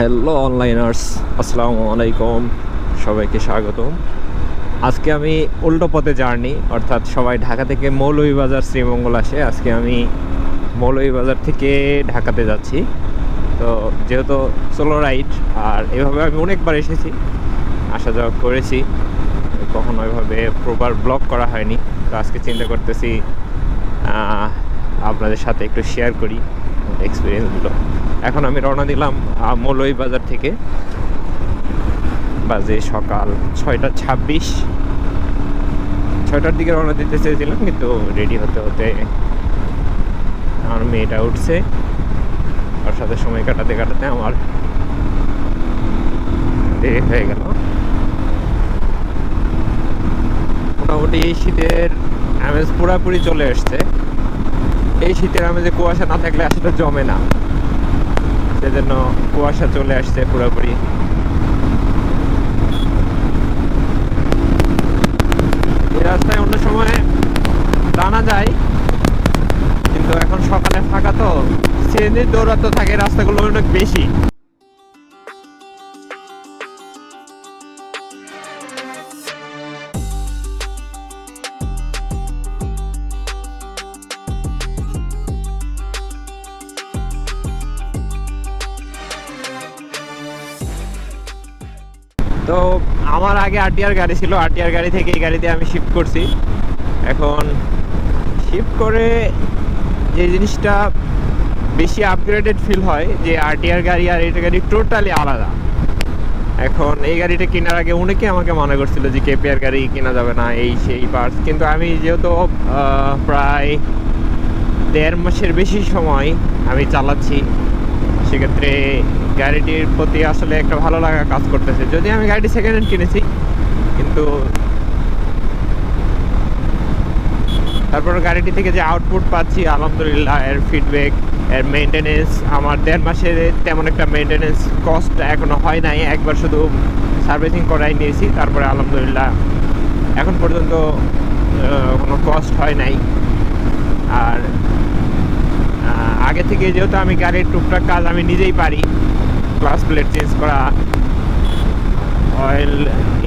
Hello অনলাইনার্স আসসালামু আলাইকুম সবাইকে স্বাগতম। আজকে আমি উল্টো পথে জার্নি, অর্থাৎ সবাই ঢাকা থেকে মৌলভীবাজার শ্রীমঙ্গল আসে। আজকে আমি মৌলভীবাজার থেকে ঢাকাতে যাচ্ছি। তো যেহেতু সোলো রাইড আর এভাবে আমি অনেকবার এসেছি, আসা যাওয়া করেছি। কখনো এভাবে প্রপার ব্লগ করা হয়নি। তো আজকে চিন্তা করতেছি আপনাদের সাথে একটু শেয়ার করি এক্সপিরিয়েন্সগুলো এখন আমি রওনা দিলাম আহ, বাজার থেকে। বাজে সকাল ছয়টা ছাব্বিশ। ছয়টার দিকে রওনা দিতে চেয়েছিলাম কিন্তু রেডি হতে হতে আমার মেয়েটা উঠছে। ওর সাথে সময় কাটাতে কাটাতে আমার দেরি হয়ে গেল। মোটামুটি এই শীতের আমেজ পুরাপুরি চলে এসছে। এই শীতের আমেজে কুয়াশা না থাকলে আসলে জমে না। সেজন্য কুয়াশা চলে আসছে পুরোপুরি। এই রাস্তায় অন্য সময় টানা যায়, কিন্তু এখন সকালে ফাঁকা তো। সেদিন দৌড়াতে থাকে, রাস্তাগুলো অনেক বেশি। তো আমার আগে আরটিআর গাড়ি ছিল। আরটিআর গাড়ি থেকে এই গাড়িতে আমি শিফট করছি। এখন শিফট করে যে জিনিসটা বেশি আপগ্রেডেড ফিল হয়, যে আরটিআর গাড়ি আর এটা গাড়ি টোটালি আলাদা। এখন এই গাড়িটা কেনার আগে অনেকে আমাকে মনে করছিল যে কেপিআর গাড়ি কেনা যাবে না, এই সেই পার্টস কিন্তু আমি যেহেতু প্রায় দেড় মাসের বেশি সময় আমি চালাচ্ছি সেক্ষেত্রে গাড়িটির প্রতি আসলে একটা ভালো লাগা কাজ করতেছে। যদি আমি গাড়িটি সেকেন্ড হ্যান্ড কিনেছি, কিন্তু তারপর গাড়িটি থেকে যে আউটপুট পাচ্ছি, আলহামদুলিল্লাহ, এর ফিডব্যাক এর মেনটেনেন্স আমার দেড় মাসের তেমন একটা মেনটেনেন্স কস্ট এখনও হয় নাই। একবার শুধু সার্ভিসিং করাই নিয়েছি, তারপরে আলহামদুলিল্লাহ এখন পর্যন্ত কোনো কস্ট হয় নাই। আর আগে থেকে যেহেতু আমি গাড়ির টুকটাক কাজ আমি নিজেই পারি ক্লাস প্লেট চেঞ্জ করা অয়েল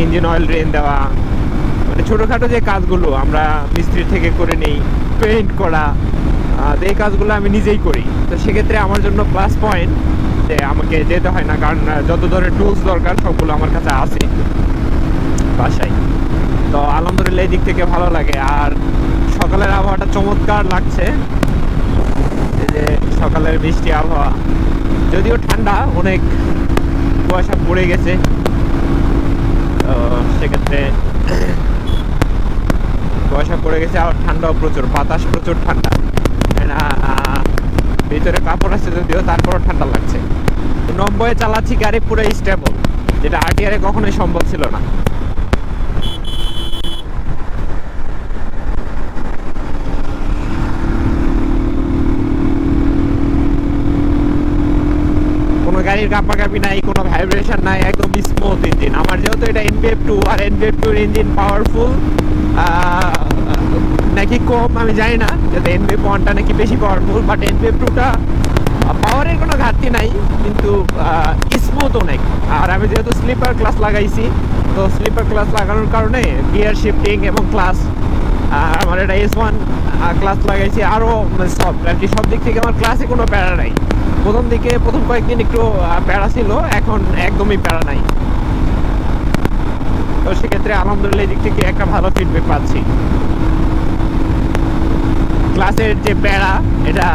ইঞ্জিন অয়েল ড্রেন দেওয়া মানে ছোটোখাটো যে কাজগুলো আমরা মিস্ত্রি থেকে করে নেই পেইন্ট করা তো এই কাজগুলো আমি নিজেই করি। তো সেক্ষেত্রে আমার জন্য প্লাস পয়েন্ট যে আমাকে যেতে হয় না, কারণ যত ধরনের টুলস দরকার সবগুলো আমার কাছে আছে বাসায়। তো আলহামদুলিল্লাহ এই দিক থেকে ভালো লাগে। আর সকালের আবহাওয়াটা চমৎকার লাগছে। এই যে সকালের বৃষ্টি আবহাওয়া, যদিও ঠান্ডা, অনেক কুয়াশা পড়ে গেছে। সেক্ষেত্রে কুয়াশা পড়ে গেছে আর ঠান্ডাও প্রচুর, বাতাস প্রচুর ঠান্ডা। ভিতরে কাপড় আছে যদিও, তারপরও ঠান্ডা লাগছে। নম্বরে চালাচ্ছি গাড়ি পুরো স্টেবল যেটা আরটিআরে কখনোই সম্ভব ছিল না। গাড়ির কাঁপাকাঁপি নাই, কোনো ভাইব্রেশন নাই, একদম স্মুথ ইঞ্জিন আমার যেহেতু এটা এনবিএফ টু আর এনবিএফ টুর ইঞ্জিন পাওয়ারফুল নাকি কম, আমি জানি না। যাতে এনবিএফ ওয়ানটা নাকি বেশি পাওয়ারফুল বাট এনবিএফ টুটা পাওয়ারের কোনো ঘাটতি নাই, কিন্তু স্মুথ অনেক। আর আমি যেহেতু স্লিপার ক্লাস লাগাইছি, তো স্লিপার ক্লাস লাগানোর কারণে গিয়ার শিফটিং এবং ক্লাস আমার এটা এস ওয়ান ক্লাস লাগাইছি আরও সব, আর কি সব দিক থেকে আমার ক্লাসে কোনো প্যারা নাই। প্রথম দিকে প্রথম কয়েকদিন একটু প্যারা ছিল, এখন একদমই প্যারা নাই। তো সেক্ষেত্রে আলহামদুলিল্লাহ দিক থেকে একটা ভালো ফিডব্যাক পাচ্ছি। ক্লাসের যে প্যারা, এটা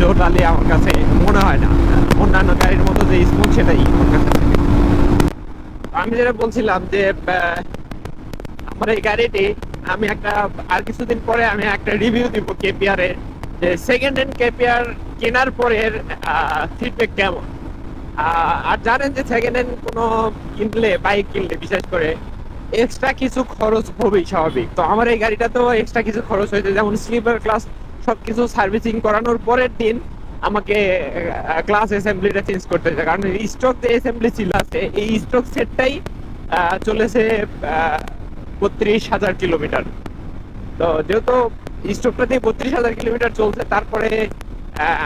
টোটালি আমার কাছে মনে হয় না। অন্যান্য গাড়ির মতো যে স্মুথ, সেটাই আমার কাছে আমি যেটা বলছিলাম যে আমার এই গাড়িটি আমি একটা, আর কিছুদিন পরে আমি একটা রিভিউ দিব কেপিআর এর। যে সেকেন্ড হ্যান্ড কেপিআর কেনার পরের ফিডব্যাক কেমন? আর জানেন যে সেকেন্ড হ্যান্ড কোনো কিনলে বাইক কিনলে, বিশেষ করে এক্সট্রা কিছু খরচ হবেই স্বাভাবিক। তো আমার এই গাড়িটা তো এক্সট্রা কিছু খরচ হয়েছে। যেমন স্লিপার ক্লাস সব কিছু সার্ভিসিং করানোর পরের দিন আমাকে ক্লাস অ্যাসেম্বলিটা চেঞ্জ করতে হয়েছে। কারণ স্টক যে অ্যাসেম্বলি ছিল, আছে, এই স্টক সেটটাই চলেছে বত্রিশ হাজার কিলোমিটার। তো যেহেতু স্টকটা দিয়ে বত্রিশ হাজার কিলোমিটার চলছে। তারপরে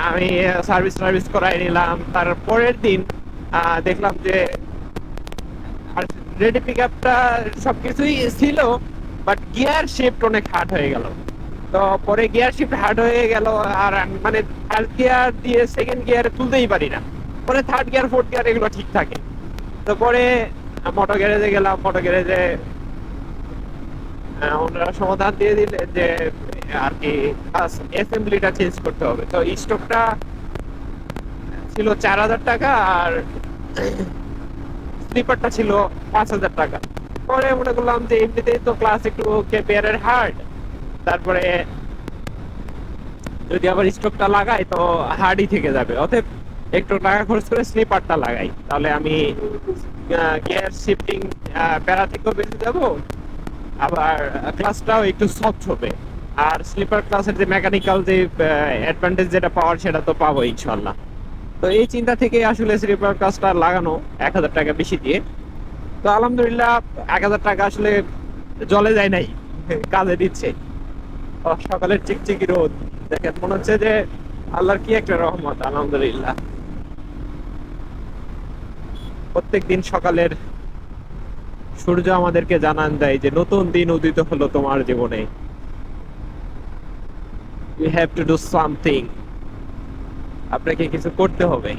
আমি সার্ভিস সার্ভিস করাই নিলাম। তার পরের দিন দেখলাম যে রেডি পিক আপটা সবকিছুই ছিল বাট গিয়ার শিফট অনেক হার্ড হয়ে গেল। তো পরে গিয়ার শিফট হার্ড হয়ে গেল, আর মানে থার্ড গিয়ার দিয়ে সেকেন্ড গিয়ারে তুলতেই পারি না। পরে থার্ড গিয়ার ফোর্থ গিয়ার এগুলো ঠিক থাকে। তো পরে মোটর গ্যারেজে গেলাম মোটর গ্যারেজে ওনারা সমাধান দিয়ে দিলেন যে আর কি অ্যাসেম্বলিটা চেঞ্জ করতে হবে। তো স্টকটা ছিল চার হাজার টাকা আর স্লিপারটা ছিল পাঁচ হাজার টাকা। পরে মনে করলাম যে এমনিতেই তো ক্লাস একটু কেপিয়ারের হার্ড তারপরে যদি আবার স্টকটা লাগাই তো হার্ডই থেকে যাবে। অতএব একটু টাকা খরচ করে স্লিপারটা লাগাই। তাহলে আমি গিয়ার শিফটিং প্যারা থেকেও বেঁচে যাব। আবার ক্লাসটাও একটু সফট হবে। আর স্লিপার ক্লাসের যে মেকানিক্যাল যে অ্যাডভান্টেজ যেটা পাওয়ার সেটা তো পাবো ইনশাল্লাহ তো এই চিন্তা থেকে আসলে স্লিপার ক্লাসটা লাগানো এক হাজার টাকা বেশি দিয়ে। তো আলহামদুলিল্লাহ এক হাজার টাকা আসলে জলে যায় নাই, কাজে দিচ্ছে। সকালের চিকচিকি রোদ। দেখেন, মনে হচ্ছে যে আল্লাহর কি একটা রহমত, আলহামদুলিল্লাহ। প্রত্যেক দিন সকালের সূর্য আমাদেরকে জানান দেয় যে, নতুন দিন উদিত হলো তোমার জীবনে। You have to do something আপনাকে কিছু করতে হবে।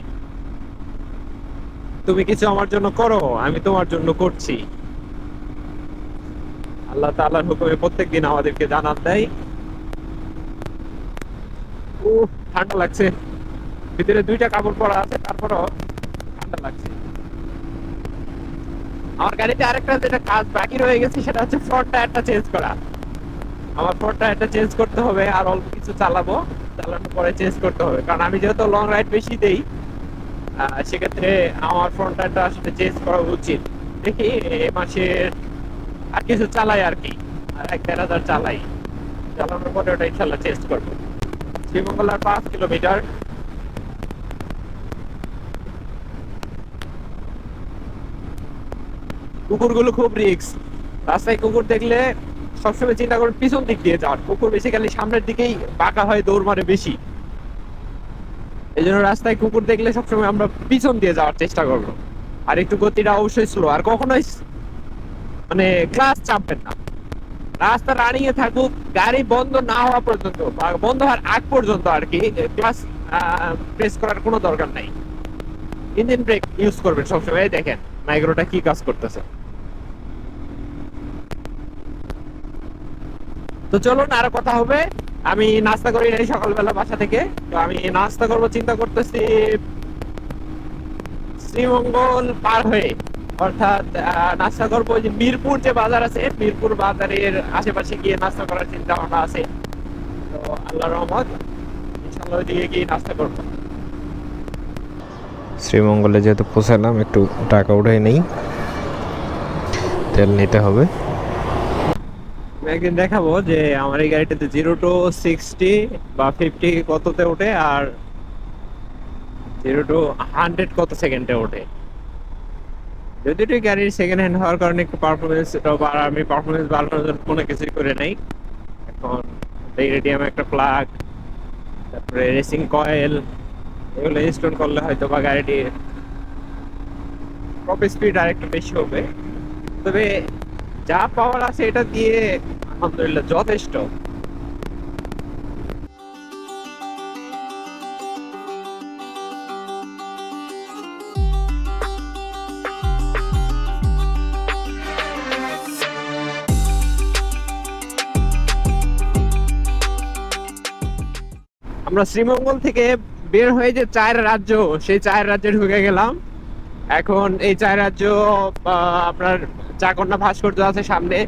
তুমি কিছু আমার জন্য করো, আমি তোমার জন্য করছি। আল্লাহ তাআলার হুকুমে প্রত্যেক দিন আমাদেরকে জানান দেয়। উহ, ঠান্ডা লাগছে। ভিতরে দুইটা কাপড় পরা আছে, তারপরও ঠান্ডা লাগছে। আমার গাড়িতে আরেকটা যেটা কাজ বাকি রয়ে গেছে, সেটা হচ্ছে ফ্রন্ট টায়ারটা চেঞ্জ করা। আমার ফ্রন্ট টায়ারটা চেঞ্জ করতে হবে আর অল্প কিছু চালাবো। চালানোর পরে চেঞ্জ করতে হবে। কারণ আমি যেহেতু লং রাইড বেশি দেই সেক্ষেত্রে আমার ফোনটা আসলে চেঞ্জ করা উচিত। দেখি এ মাসে আর কিছু চালাই আর কি। আর এক দেড় হাজার চালাই। চালানোর পরে ওটা ইনশাল্লাহ চেঞ্জ করব। শ্রীমঙ্গলার পাঁচ কিলোমিটার। কুকুরগুলো খুব রিক্স রাস্তায় কুকুর দেখলে সবসময় চিন্তা করুন, পিছন দিক দিয়ে যাওয়ার কুকুর বেসিক্যালি সামনের দিকেই বাঁকা হয়, দৌড় মারে বেশি। এই জন্য রাস্তায় কুকুর দেখলে সবসময় আমরা পিছন দিয়ে যাওয়ার চেষ্টা করব। আর একটু গতিটা অবশ্যই স্লো আর কখনোই মানে ক্লাস চাপবেন না। রাস্তা রানিং এ থাকুক, গাড়ি বন্ধ না হওয়া পর্যন্ত বন্ধ হওয়ার আগ পর্যন্ত আর কি ক্লাস প্রেস করার কোনো দরকার নাই। ইঞ্জিন ব্রেক ইউজ করবেন সবসময় দেখেন মাইক্রোটা কি কাজ করতেছে। তো চলুন, আরও কথা হবে। আমি নাস্তা করি নাই সকালবেলা বাসা থেকে। তো আমি নাস্তা করব, চিন্তা করতেছি শ্রীমঙ্গল পার হয়ে। অর্থাৎ নাস্তা করব যে মিরপুর যে বাজার আছে, মিরপুর বাজারের আশেপাশে গিয়ে নাস্তা করার চিন্তা ভাবনা আছে। তো আল্লাহ রহমত ইনশাল্লাহ ওইদিকে গিয়ে নাস্তা করব। শ্রীমঙ্গলে যেহেতু পৌঁছালাম, একটু টাকা উঠাই নেই। তেল নিতে হবে। একদিন দেখাবো যে আমার এই গাড়িটাতে জিরো টু সিক্সটি বা ফিফটি কততে ওঠে আর জিরো টু হান্ড্রেড কত সেকেন্ডে ওঠে। যদি একটু গাড়ির সেকেন্ড হ্যান্ড হওয়ার কারণে একটু পারফরমেন্স আর আমি পারফরমেন্স বাড়ানোর জন্য কোনো কিছুই করে নাই। এখন রেডিয়াম একটা প্লাগ তারপরে রেসিং কয়েল এগুলো ইনস্টল করলে হয়তো বা গাড়িটি টপ স্পিড আর বেশি হবে। তবে যা পাওয়ার আছে এটা দিয়ে আলহামদুলিল্লাহ যথেষ্ট। আমরা শ্রীমঙ্গল থেকে বের হয়ে যে চায়ের রাজ্য, সেই চায়ের রাজ্যে ঢুকে গেলাম। এখন এই চায়ের রাজ্য আপনার চাকন্যা ভাস্কর্য আছে সামনে।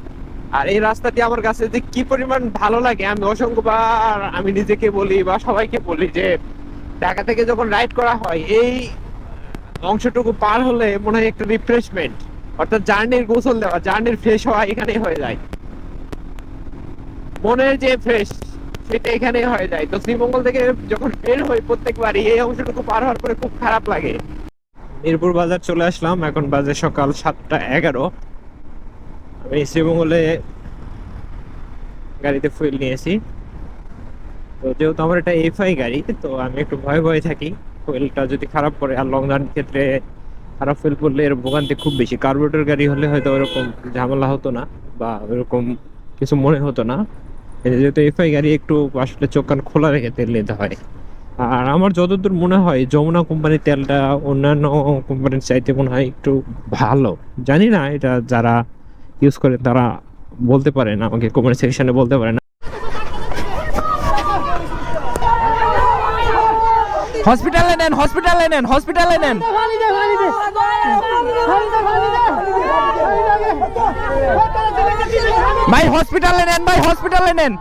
আর এই রাস্তাটি আমার কাছে যে কি পরিমাণ ভালো লাগে, আমি অসংখ্যবার আমি নিজেকে বলি বা সবাইকে বলি যে, ঢাকা থেকে যখন রাইড করা হয়, এই অংশটুকু পার হলে মনে হয় একটা রিফ্রেশমেন্ট অর্থাৎ জার্নির গোসল দেওয়া জার্নির ফ্রেশ হওয়া এখানেই হয়ে যায়। মনের যে ফ্রেশ সেটা এখানে হয়ে যায়। তো শ্রীমঙ্গল থেকে যখন বের হই প্রত্যেকবারই, এই অংশটুকু পার হওয়ার পরে খুব খারাপ লাগে। মিরপুর বাজার চলে আসলাম, এখন বাজে সকাল সাতটা এগারো। আমি শ্রীমঙ্গলে গাড়িতে ফুয়েল নিয়েছি। তো যেহেতু আমার এটা এফআই গাড়ি, তো আমি একটু ভয়ে ভয়ে থাকি। ফুয়েলটা যদি খারাপ পড়ে আর লং রান ক্ষেত্রে খারাপ ফেল পড়লে এর ভোগান্তি খুব বেশি। কার্বোরেটর গাড়ি হলে হয়তো ওরকম ঝামেলা হতো না, বা ওরকম কিছু মনে হতো না। যেহেতু এফআই গাড়ি একটু আসলে চোখ কান খোলা রেখে তেল নিতে হয়। আর আমার যতদূর মনে হয়, যমুনা কোম্পানির তেলটা অন্যান্য কোম্পানির চাইতে মনে হয় একটু ভালো। জানি না এটা যারা ইউজ করে তারা বলতে পারেন আমাকে কমেন্ট সেকশনে বলতে পারেন হসপিটালে নেন হসপিটালে নেন হসপিটালে নেন। ভাই, হসপিটালে নেন, ভাই, হসপিটালে নেন।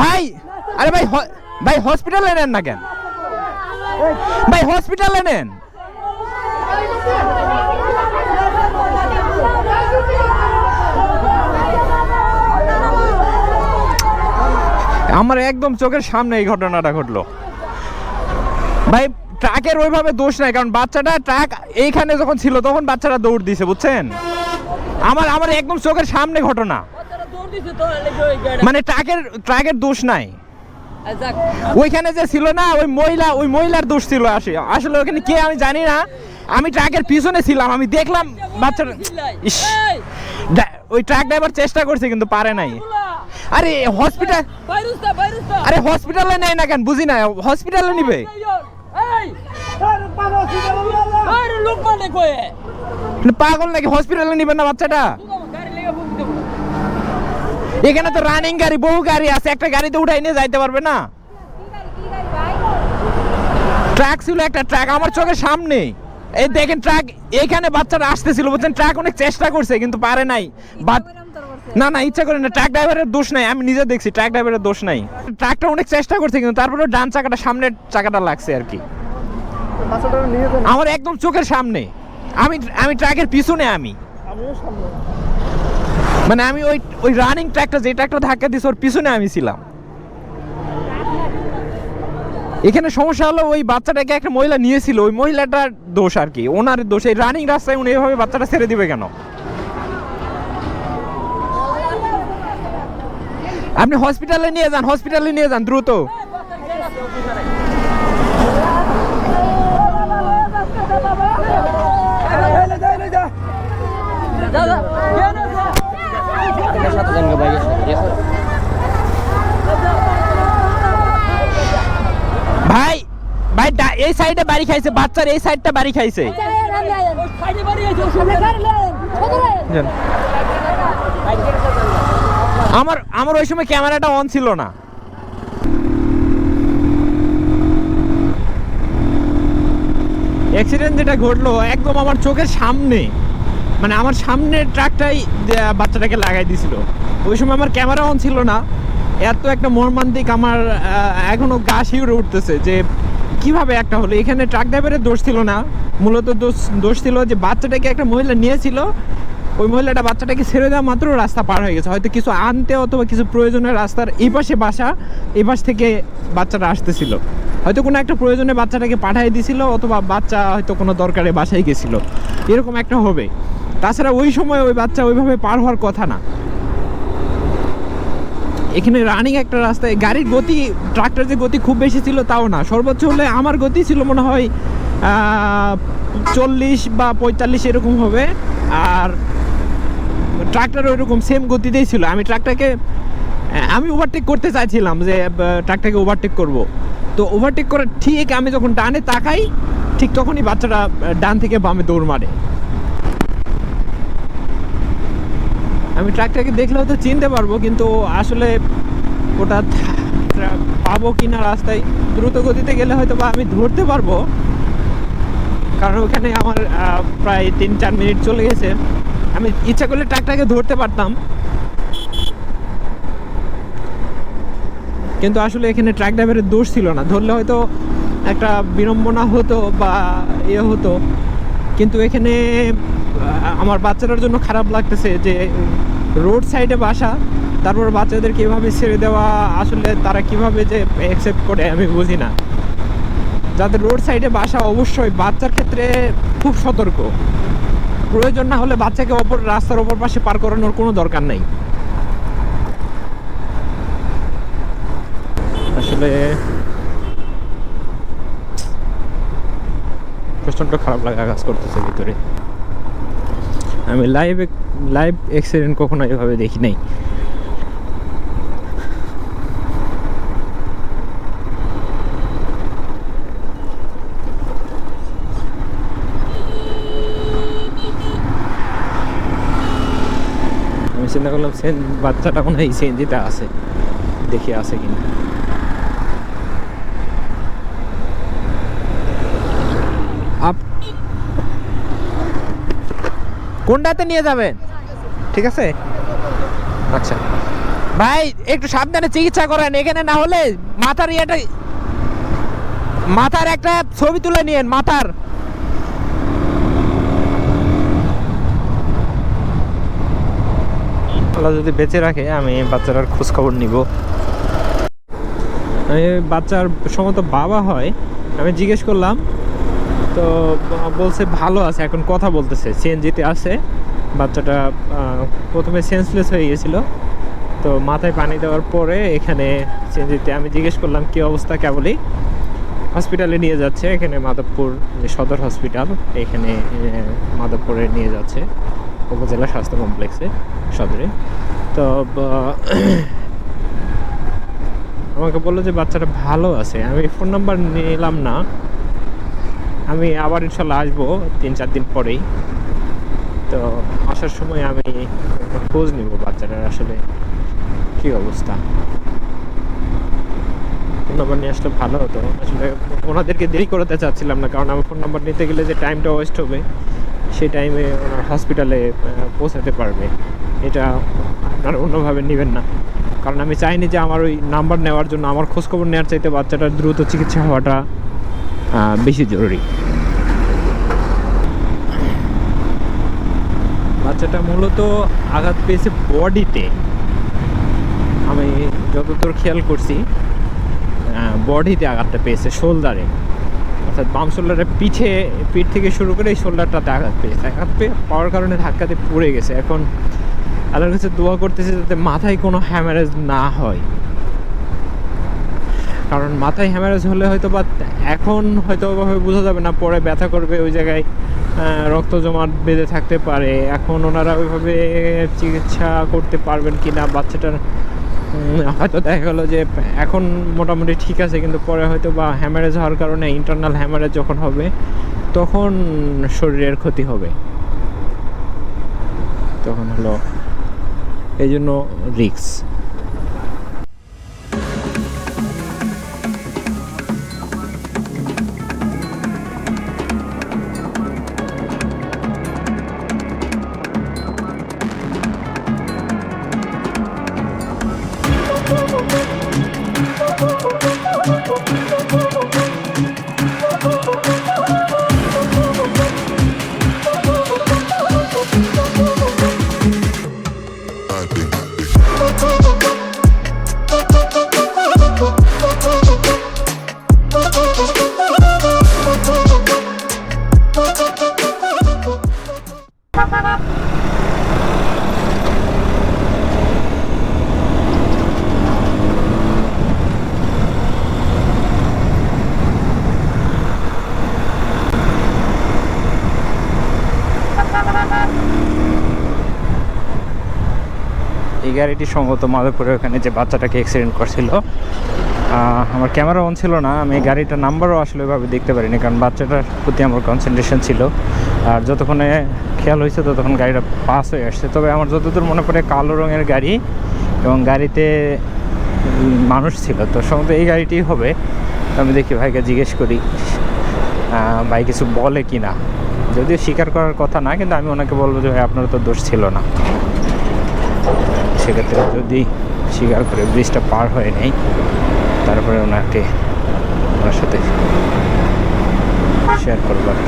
ভাই, আরে ভাই ভাই হসপিটালে নেন না কেন? ভাই হসপিটালে নেন। আমার একদম চোখের সামনে এই ঘটনাটা ঘটলো। ভাই ট্রাকের ওইভাবে দোষ নাই কারণ বাচ্চাটা ট্রাক এইখানে যখন ছিল তখন বাচ্চাটা দৌড় দিছে বুঝছেন? আমার আমার একদম চোখের সামনে ঘটনা। মানে ট্রাকের ট্রাকের দোষ নাই। ওইখানে যে ছিল না ওই মহিলা ওই মহিলার দোষ ছিল আসে। আসলে ওখানে কে আমি জানি না। আমি ট্রাকের পিছনে ছিলাম আমি দেখলাম বাচ্চাটা ইস। ওই ট্রাক ড্রাইভার চেষ্টা করছে কিন্তু পারে নাই। আরে হসপিটাল আরে হসপিটালে নেয় না কেন? বুঝি না হসপিটালে নিবে? মানে পাগল নাকি? হসপিটালে নিবেন না বাচ্চাটা? এখানে তো রানিং গাড়ি বহু গাড়ি আছে। একটা গাড়িতে উঠাই নিয়ে যাইতে পারবে না? ট্রাক ছিল একটা ট্রাক আমার চোখের সামনে। এই দেখেন ট্রাক এখানে বাচ্চারা আসতেছিল বুঝছেন? ট্রাক অনেক চেষ্টা করছে কিন্তু পারে নাই। না না ইচ্ছা করে না ট্রাক ড্রাইভারের দোষ নাই। আমি নিজে দেখছি ট্রাক ড্রাইভারের দোষ নাই। ট্রাকটা অনেক চেষ্টা করছে কিন্তু তারপরে ডান চাকাটা সামনের চাকাটা লাগছে আর কি। আমার একদম চোখের সামনে। আমি আমি ট্রাকের পিছনে আমি। মানে আমি ওই ওই রানিং ট্র্যাকটা যে ট্র্যাকটা ধাক্কা দিছে, ওর পিছনে আমি ছিলাম। এখানে সমস্যা হলো ওই বাচ্চাটাকে একটা মহিলা নিয়েছিল, ওই মহিলাটার দোষ আর কি, ওনার দোষ। এই রানিং রাস্তায় উনি এভাবে বাচ্চাটা ছেড়ে দিবে কেন? আপনি হসপিটালে নিয়ে যান হসপিটালে নিয়ে যান, দ্রুত ভাই ভাই ডা- এই সাইডে বাড়ি খাইছে বাচ্চার এই সাইডটা বাড়ি খাইছে। আমার আমার ওই সময় ক্যামেরাটা অন ছিল না। অ্যাক্সিডেন্ট যেটা ঘটলো একদম আমার চোখের সামনে মানে আমার সামনে ট্রাকটাই বাচ্চাটাকে লাগাই দিছিল। ওই সময় আমার ক্যামেরা অন ছিল না। এত একটা মর্মান্তিক আমার এখনও গা শিউরে উঠতেছে যে কীভাবে একটা হলো? এখানে ট্রাক ড্রাইভারের দোষ ছিল না। মূলত দোষ দোষ ছিল যে বাচ্চাটাকে একটা মহিলা নিয়েছিল। ওই মহিলাটা বাচ্চাটাকে ছেড়ে দেওয়া মাত্র রাস্তা পার হয়ে গেছে। হয়তো কিছু আনতে অথবা কিছু প্রয়োজনের রাস্তার এই পাশে বাসা, এই পাশ থেকে বাচ্চাটা আসতেছিল। হয়তো কোনো একটা প্রয়োজনে বাচ্চাটাকে পাঠিয়ে দিছিল অথবা বাচ্চা হয়তো কোনো দরকারে বাসায় গেছিল। এরকম একটা হবে। তাছাড়া ওই সময় ওই বাচ্চা ওইভাবে পার হওয়ার কথা না। এখানে রানিং একটা রাস্তায় গাড়ির গতি ট্রাক্টর যে গতি খুব বেশি ছিল তাও না। সর্বোচ্চ হলে আমার গতি ছিল মনে হয় চল্লিশ বা পঁয়তাল্লিশ এরকম হবে। আর ট্রাক্টর ওইরকম সেম গতিতেই ছিল। আমি ট্রাকটাকে আমি ওভারটেক করতে চাইছিলাম যে ট্রাকটাকে ওভারটেক করব। তো ওভারটেক করার ঠিক আমি যখন ডানে তাকাই ঠিক তখনই বাচ্চাটা আহ, ডান থেকে বামে দৌড় মারে। আমি ট্রাকটাকে দেখলে হয়তো চিনতে পারব, কিন্তু আসলে ওটা পাবো কি না রাস্তায়, দ্রুত গতিতে গেলে হয়তো বা আমি ধরতে পারব। কারণ ওখানে আমার প্রায় তিন চার মিনিট চলে গেছে। আমি ইচ্ছা করলে ট্রাকটাকে ধরতে পারতাম। কিন্তু আসলে এখানে ট্রাক ড্রাইভারের দোষ ছিল না। ধরলে হয়তো একটা বিড়ম্বনা হতো বা ইয়ে হতো। কিন্তু এখানে আমার বাচ্চাটার জন্য খারাপ লাগতেছে যে রোড সাইডে বাসা, তারপর বাচ্চাদেরকে এভাবে ছেড়ে দেওয়া, আসলে তারা কীভাবে যে অ্যাকসেপ্ট করে আমি বুঝি না। যাদের রোড সাইডে বাসা, অবশ্যই বাচ্চার ক্ষেত্রে খুব সতর্ক। প্রয়োজন না হলে বাচ্চাকে অপর, রাস্তার অপর পাশে পার করানোর কোনো দরকার নেই। আসলে প্রচণ্ড খারাপ লাগা কাজ করতেছে ভিতরে। আমি লাইভ লাইভ অ্যাক্সিডেন্ট কখনো এভাবে দেখি নাই। আমি চিন্তা করলাম, সেন, বাচ্চাটা মনে হয় সিএনজিতে আছে। দেখি আছে কিনা। আপ কোনটাতে নিয়ে যাবেন? ঠিক আছে? আচ্ছা। ভাই একটু সাবধানে চিকিৎসা করেন এখানে না হলে মাথার ইয়েটা মাথার একটা ছবি তুলে নিয়েন মাথার। আল্লাহ যদি বেঁচে রাখে আমি বাচ্চাটার খোঁজ খবর নিব। আমি বাচ্চার সম্ভবত বাবা হয় আমি জিজ্ঞেস করলাম তো বলছে ভালো আছে এখন কথা বলতেছে সিএনজিতে আছে। বাচ্চাটা প্রথমে সেন্সলেস হয়ে গেছিল। তো মাথায় পানি দেওয়ার পরে এখানে সিএনজিতে আমি জিজ্ঞেস করলাম, কি অবস্থা? কেবলই? হসপিটালে নিয়ে যাচ্ছে, এখানে মাধবপুর যে সদর হসপিটাল, এখানে মাধবপুরে নিয়ে যাচ্ছে, উপজেলা স্বাস্থ্য কমপ্লেক্সে, সদরে। তো আমাকে বলল যে বাচ্চাটা ভালো আছে। আমি ফোন নাম্বার নিলাম না। আমি আবার ইনশাল্লাহ আসব তিন চার দিন পরেই। তো আসার সময় আমি খোঁজ নিব বাচ্চাটার আসলে কি অবস্থা। ফোন নাম্বার নিয়ে আসলে ভালো হতো। আসলে ওনাদেরকে দেরি করতে চাচ্ছিলাম না, কারণ আমার ফোন নাম্বার নিতে গেলে যে টাইমটা ওয়েস্ট হবে, সেই টাইমে ওনার হসপিটালে পৌঁছাতে পারবে। এটা আপনারা অন্যভাবে নেবেন না। কারণ আমি চাইনি যে আমার ওই নাম্বার নেওয়ার জন্য, আমার খোঁজখবর নেওয়ার চাইতে বাচ্চাটার দ্রুত চিকিৎসা হওয়াটা বেশি জরুরি। বাচ্চাটা মূলত আঘাত পেয়েছে বডিতে। আমি যতদূর খেয়াল করছি বডিতে আঘাতটা পেয়েছে শোল্ডারে। অর্থাৎ বাম শোল্ডারের পিঠে, পিঠ থেকে শুরু করে এই শোল্ডারটাতে আঘাত পেয়েছে। আঘাত পেয়ে পাওয়ার কারণে ধাক্কাতে পড়ে গেছে। এখন আল্লাহর কাছে দোয়া করতেছে যাতে মাথায় কোনো হ্যামারেজ না হয়। কারণ মাথায় হ্যামারেজ হলে হয়তো বা এখন হয়তো ওভাবে বোঝা যাবে না, পরে ব্যথা করবে ওই জায়গায় রক্ত জমাট বেঁধে থাকতে পারে। এখন ওনারা ওইভাবে চিকিৎসা করতে পারবেন কি না বাচ্চাটার হয়তো দেখা গেলো যে এখন মোটামুটি ঠিক আছে, কিন্তু পরে হয়তো বা হ্যামারেজ হওয়ার কারণে ইন্টারনাল হ্যামারেজ যখন হবে, তখন শরীরের ক্ষতি হবে। তখন হলো এই জন্য রিক্স গাড়িটি সম্ভবত মাধবপুরে ওখানে যে বাচ্চাটাকে অ্যাক্সিডেন্ট করছিল। আমার ক্যামেরা অন ছিল না, আমি গাড়িটার নাম্বারও আসলে ওইভাবে দেখতে পারিনি, কারণ বাচ্চাটার প্রতি আমার কনসেন্ট্রেশন ছিল। আর যতক্ষণে খেয়াল হয়েছে ততক্ষণ গাড়িটা পাস হয়ে আসছে। তবে আমার যতদূর মনে পড়ে কালো রঙের গাড়ি এবং গাড়িতে মানুষ ছিল। তো সম্ভবত এই গাড়িটি হবে। আমি দেখি ভাইকে জিজ্ঞেস করি ভাই কিছু বলে কি না যদিও স্বীকার করার কথা না, কিন্তু আমি ওনাকে বলব যে ভাই, আপনার তো দোষ ছিল না। সেক্ষেত্রে যদি স্বীকার করে ব্রিজটা পার হয়ে নেই, তারপরে ওনাকে ওনার সাথে শেয়ার করব আর।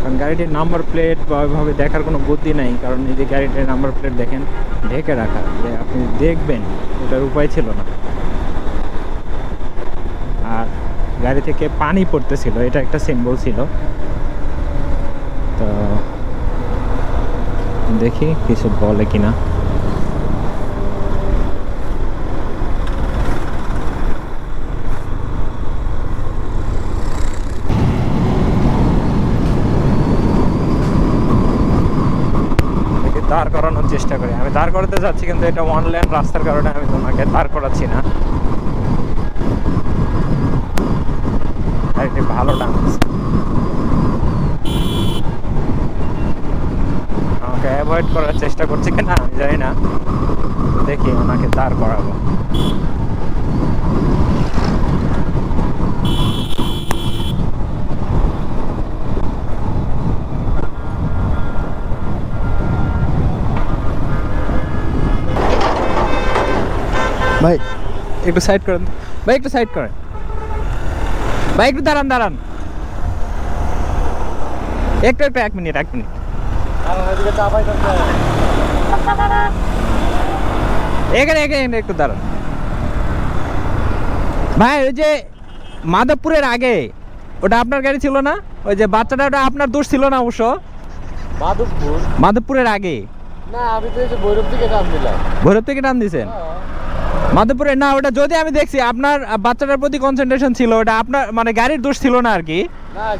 কারণ গাড়িটির নাম্বার প্লেট বা ওইভাবে দেখার কোনো বুদ্ধি নাই, কারণ এই যে গাড়িটির নাম্বার প্লেট দেখেন, ঢেকে রাখা, যে আপনি দেখবেন, ওটার উপায় ছিল না আর গাড়ি থেকে পানি পড়তেছিল, এটা একটা সিম্বল ছিল দেখি কিছু বলে কিনা। দাঁড় করানোর চেষ্টা করি। আমি দাঁড় করাতে যাচ্ছি, কিন্তু এটা ওয়ান লাইন রাস্তার কারণে আমি তোমাকে দাঁড় করাচ্ছি না। আর ভালো ডান্স আমাকে অ্যাভয়েড করার চেষ্টা করছে কিনা আমি জানি না। দেখি ওনাকে দাঁড় করাবো। ভাই, একটু সাইড করেন। ভাই, একটু সাইড করেন। ভাই, একটু দাঁড়ান দাঁড়ান। একটু একটু, এক মিনিট এক মিনিট। এখানে এখানে এখানে একটু দাঁড়ান। ভাই ওই যে মাধবপুরের আগে ওটা আপনার গাড়ি ছিল না? ওই যে বাচ্চাটা ওটা আপনার দোষ ছিল না অবশ্য? মাধবপুর? মাধবপুরের আগে? না আমি তো যে ভৈরব থেকে নাম দিলাম ভৈরব থেকে দিয়েছেন? মাধবপুরে না ওটা যদি আমি দেখছি আপনার বাচ্চাটার প্রতি কনসেন্ট্রেশন ছিল ওটা আপনার মানে গাড়ির দোষ ছিল না আর কি?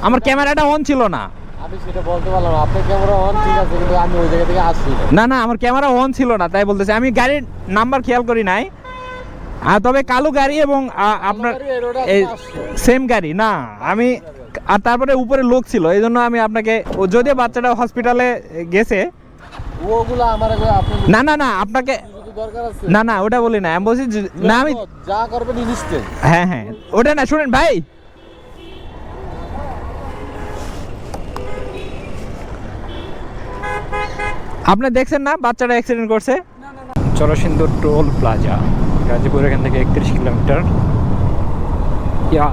আমার ক্যামেরাটা অন ছিল না। আমি সেটা বলতে পারলাম না। ক্যামেরা অন ঠিক আছে কিন্তু আমি ওই জায়গা থেকে আসছি। না। আমার ক্যামেরা অন ছিল না তাই বলতেছি আমি গাড়ির নাম্বার খেয়াল করি নাই। আর তবে কালো গাড়ি এবং আপনার সেম গাড়ি না আমি আর তারপরে উপরে লোক ছিল এই জন্য আমি আপনাকে ও যদিও বাচ্চাটা হসপিটালে গেছে। ওগুলো আমার না না না আপনাকে যদি না না ওটা বলি না আমি বলছি না আমি যা করবেন হ্যাঁ হ্যাঁ ওটা না শুনেন ভাই আপনি দেখছেন না? বাচ্চাটা অ্যাক্সিডেন্ট করছে? চরসিন্দুর টোল প্লাজা, গাজীপুর এখান থেকে একত্রিশ কিলোমিটার। ইয়া।